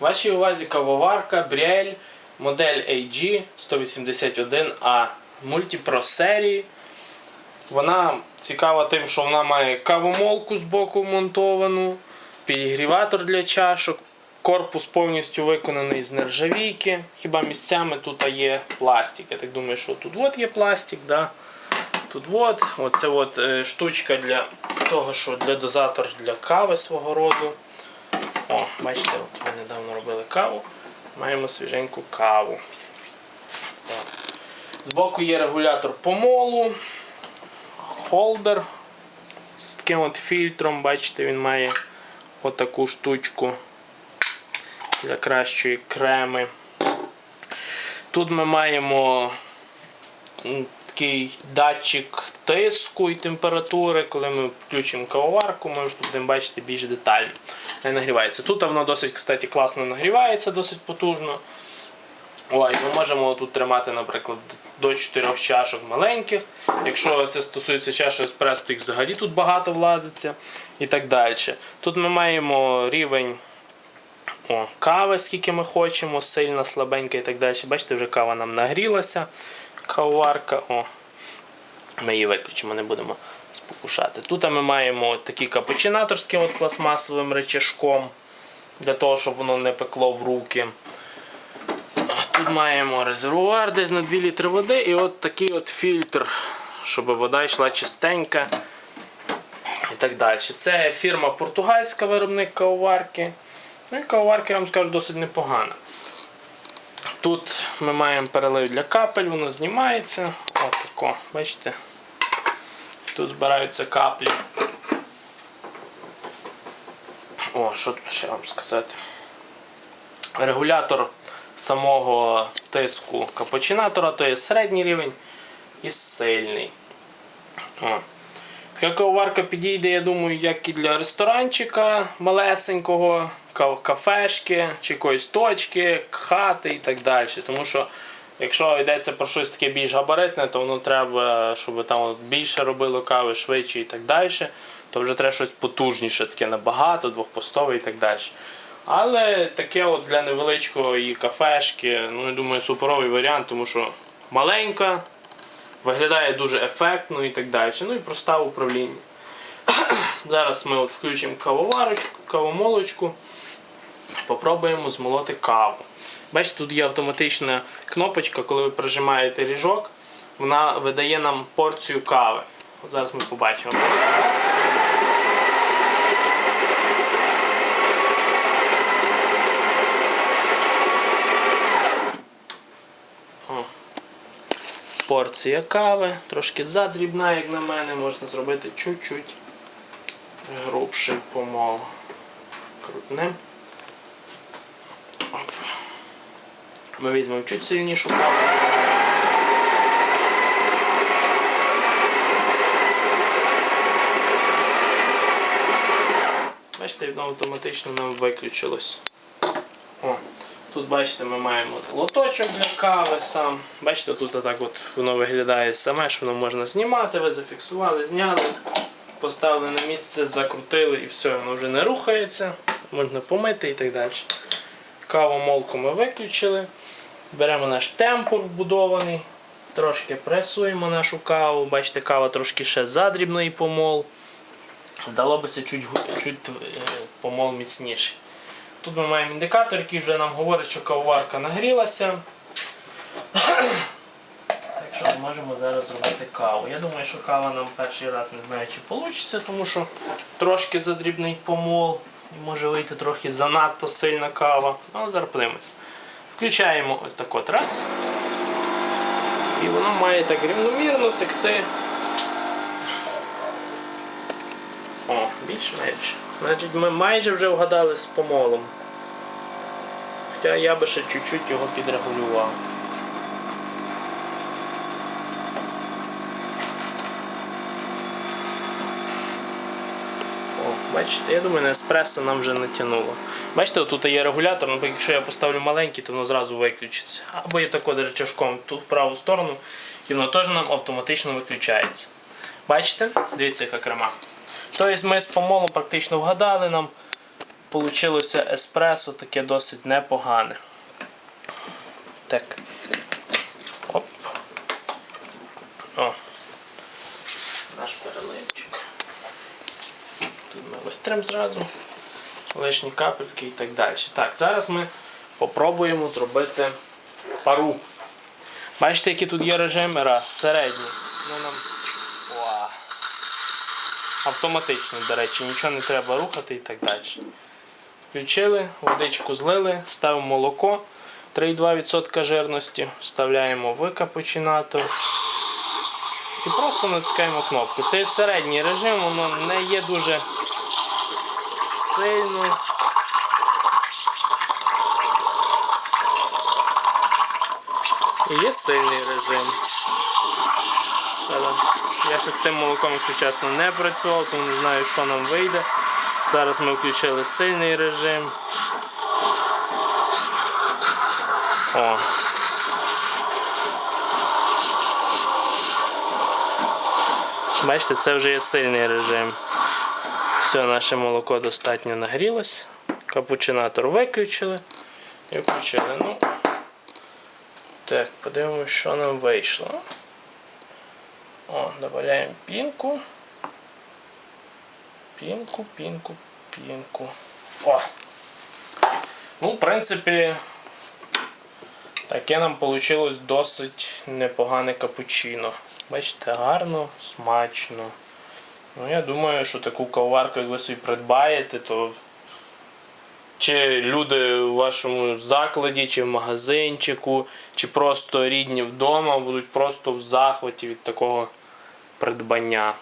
Вашій увазі кавоварка Brielle модель AG 181A Multipro серії. Вона цікава тим, що вона має кавомолку з боку вмонтовану, підігріватор для чашок, корпус повністю виконаний з нержавійки. Хіба місцями тут є пластик. Я так думаю, що тут от є пластик. Да? Тут от, оце от е, штучка для того, що для дозатор для кави свого роду. О, бачите, от ми недавно робили каву. Маємо свіженьку каву. Збоку є регулятор помолу, холдер з таким от фільтром. Бачите, він має отаку штучку для кращої креми. Тут ми маємо такий датчик тиску і температури. Коли ми включимо кавоварку, ми вже будемо бачити більш детально. Нагрівається. Тут воно досить кстати, класно нагрівається, досить потужно. Ой, ми можемо тут тримати, наприклад, до 4 чашок маленьких. Якщо це стосується чашок еспресо, то їх взагалі тут багато влазиться і так далі. Тут ми маємо рівень о, кави, скільки ми хочемо, сильна, слабенька і так далі. Бачите, вже кава нам нагрілася. Каварка. О, ми її виключимо, не будемо спокушати. Тут ми маємо такий капучинатор з от пластмасовим речашком, для того, щоб воно не пекло в руки. Тут маємо резервуар десь на 2 літри води і от такий от фільтр, щоб вода йшла чистенька і так далі. Це фірма португальська виробник кавоварки. Ну і кавоварка, я вам скажу, досить непогана. Тут ми маємо перелив для капель, воно знімається. Отако, бачите? Тут збираються каплі. О, що тут ще вам сказати? Регулятор самого тиску капучинатора, то є середній рівень і сильний. О. Така підійде, я думаю, як і для ресторанчика малесенького, кафешки, чи якоїсь точки, хати і так далі. Тому що якщо йдеться про щось таке більш габаритне, то воно треба, щоб там більше робило кави, швидше і так далі. То вже треба щось потужніше, таке набагато, двохпостове і так далі. Але таке от для невеличкої кафешки, ну я думаю, суперовий варіант, тому що маленька, виглядає дуже ефектно і так далі. Ну і проста в управлінні. Зараз ми от включимо кавоварочку, кавомолочку, попробуємо змолоти каву. Бачите, тут є автоматична кнопочка, коли ви прижимаєте ріжок, вона видає нам порцію кави. От зараз ми побачимо. Порція кави, трошки задрібна, як на мене, можна зробити чуть-чуть грубший помол. Крутнем. Ми візьмемо чуть сильнішу каву. Бачите, воно автоматично нам виключилось. О, тут бачите, ми маємо лоточок для кави сам. Бачите, тут отак от воно виглядає саме, що воно можна знімати, ви зафіксували, зняли, поставили на місце, закрутили і все, воно вже не рухається, можна помити і так далі. Кавомолку ми виключили. Беремо наш темпур вбудований, трошки пресуємо нашу каву. Бачите, кава трошки ще задрібний помол. Здалося чуть, чуть е, помол міцніший. Тут ми маємо індикатор, який вже нам говорить, що кавоварка нагрілася. Так що ми можемо зараз зробити каву. Я думаю, що кава нам перший раз не знаю, чи вийде, тому що трошки задрібний помол. І може вийти трохи занадто сильна кава. Але зараз подивимось. Включаємо ось так от раз. І воно має так рівномірно текти. О, більш-менш. Значить, ми майже вже вгадали з помолом. Хоча я би ще чуть-чуть його підрегулював. О, бачите, я думаю, на еспресо нам вже натягнуло. Бачите, тут є регулятор, ну, якщо я поставлю маленький, то воно зразу виключиться. Або я тако даже чашком тут в праву сторону, і воно теж нам автоматично виключається. Бачите? Дивіться, яка крема. Тобто ми з помолом практично вгадали нам Получилося еспресо таке досить непогане. Так. Оп. О. Наш переливчик. Витримо зразу. Лишні капельки і так далі. Так, зараз ми попробуємо зробити пару. Бачите, які тут є режими? Раз, середній. Ну, нам... Автоматично, до речі, нічого не треба рухати і так далі. Включили, водичку злили, ставимо молоко 3,2% жирності, вставляємо в. І просто натискаємо кнопку. Це є середній режим, воно не є дуже сильно. Є сильний режим. Я ще з тим молоком, якщо чесно, не працював, тому не знаю, що нам вийде. Зараз ми включили сильний режим. О. Бачите, це вже є сильний режим. Все, наше молоко достатньо нагрілось. Капучинатор виключили і включили. Ну, так, подивимося, що нам вийшло. О, додаємо пінку. Пінку, пінку, пінку. О! Ну, в принципі, таке нам вийшло досить непогане капучино. Бачите, гарно, смачно. Ну, я думаю, що таку кавоварку, як ви собі придбаєте, то чи люди в вашому закладі, чи в магазинчику, чи просто рідні вдома будуть просто в захваті від такого придбання.